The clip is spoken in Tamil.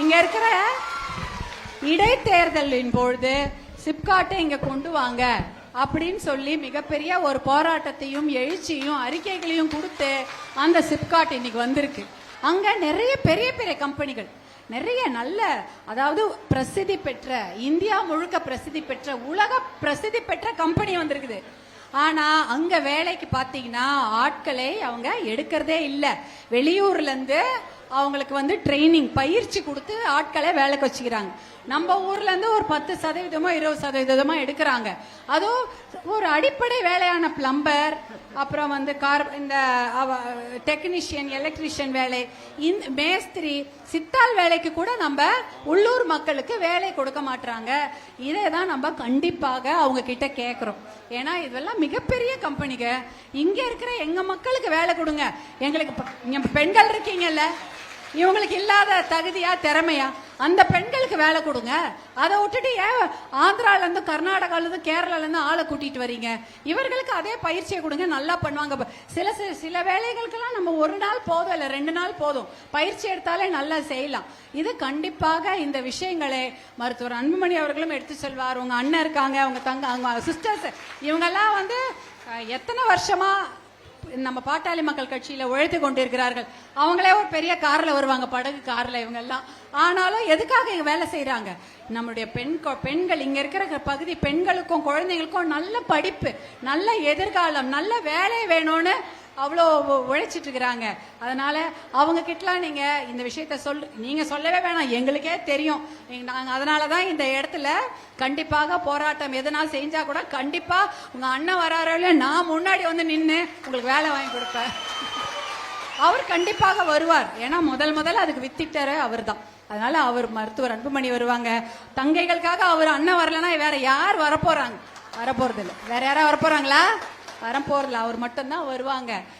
இங்க இருக்கிற இடைத்தேர்தலின் பொழுது சிப்காட்டை இங்க கொண்டு வாங்க அப்படின்னு சொல்லி மிகப்பெரிய ஒரு போராட்டத்தையும் எழுச்சியும் அறிக்கைகளையும் கொடுத்து அந்த சிப்காட் இன்னைக்கு வந்திருக்கு. அங்க நிறைய பெரிய பெரிய கம்பெனிகள் நிறைய நல்ல அதாவது பிரசித்தி பெற்ற இந்தியா முழுக்க பிரசித்தி பெற்ற உலக பிரசித்தி பெற்ற கம்பெனி வந்திருக்குது. ஆனா அங்க வேலைக்கு பாத்தீங்கன்னா ஆட்களை அவங்க எடுக்கிறதே இல்லை. வெளியூர்ல இருந்து அவங்களுக்கு வந்து ட்ரைனிங் பயிற்சி கொடுத்து ஆட்களை வேலைக்கு வச்சுக்கிறாங்க. நம்ம ஊர்ல இருந்து ஒரு பத்து சதவீதமோ இருபது சதவீதமோ எடுக்கிறாங்க. அதுவும் ஒரு அடிப்படை வேலையான பிளம்பர் அப்புறம் வந்து கார் இந்த டெக்னீஷியன் எலக்ட்ரிஷியன் வேலை இந்த மேஸ்திரி சித்தால் வேலைக்கு கூட நம்ம உள்ளூர் மக்களுக்கு வேலை கொடுக்க மாட்டாங்க இதை தான் நம்ம கண்டிப்பாக அவங்க கிட்ட கேட்குறோம் ஏன்னா இதெல்லாம் மிகப்பெரிய கம்பெனிங்க இங்கே இருக்கிற எங்கள் மக்களுக்கு வேலை கொடுங்க. எங்களுக்கு பெண்கள் இருக்கீங்கல்ல. இவங்களுக்கு இல்லாத தகுதியா திறமையா? அந்த பெண்களுக்கு வேலை கொடுங்க. அதை விட்டுட்டு ஏன் ஆந்திரால இருந்து கர்நாடகால இருந்து கேரளால இருந்து ஆளை கூட்டிட்டு வரீங்க? இவர்களுக்கு அதே பயிற்சியை கொடுங்க நல்லா பண்ணுவாங்க. சில சில சில வேலைகளுக்கெல்லாம் நம்ம ஒரு நாள் போதும் இல்லை ரெண்டு நாள் போதும். பயிற்சி எடுத்தாலே நல்லா செய்யலாம். இது கண்டிப்பாக இந்த விஷயங்களை மருத்துவர் அன்புமணி அவர்களும் எடுத்து செல்வார். உங்க அண்ணன் இருக்காங்க அவங்க தங்க அவங்க சிஸ்டர்ஸ் இவங்கெல்லாம் வந்து எத்தனை வருஷமா நம்ம பாட்டாளி மக்கள் கட்சியில உழைத்து கொண்டிருக்கிறார்கள். அவங்களே ஒரு பெரிய கார்ல வருவாங்க படகு கார்ல இவங்க எல்லாம் ஆனாலும் எதுக்காக வேலை செய்யறாங்க நம்மளுடைய பெண் பெண்கள் இங்க இருக்கிற பகுதி பெண்களுக்கும் குழந்தைகளுக்கும் நல்ல படிப்பு நல்ல எதிர்காலம் நல்ல வேலை வேணும்னு அவ்வளோ உழைச்சிட்டு இருக்கிறாங்க. அதனால அவங்க கிட்டலாம் நீங்க இந்த விஷயத்த சொல் நீங்க சொல்லவே வேணாம். எங்களுக்கே தெரியும். எங்க- நாங்க அதனால தான் இந்த இடத்துல கண்டிப்பாக போராட்டம் எதனா செஞ்சா கூட கண்டிப்பா உங்க அண்ணன் வராரோ நான் முன்னாடி வந்து நின்று உங்களுக்கு வேலை வாங்கி கொடுப்பேன். அவர் கண்டிப்பாக வருவார். ஏன்னா முதல் முதல்ல அதுக்கு வித்திட்டாரு அவர்தான். அதனால அவர் மருத்துவர் அன்புமணி வருவாங்க. தங்கைகளுக்காக அவர் அண்ணன் வரலன்னா வேற யார் வரப்போறாங்க? வரப்போறது இல்லை வேற யாரா வரப்போறாங்களா? வரப்போறதில்ல. அவர் மட்டும்தான் வருவாங்க.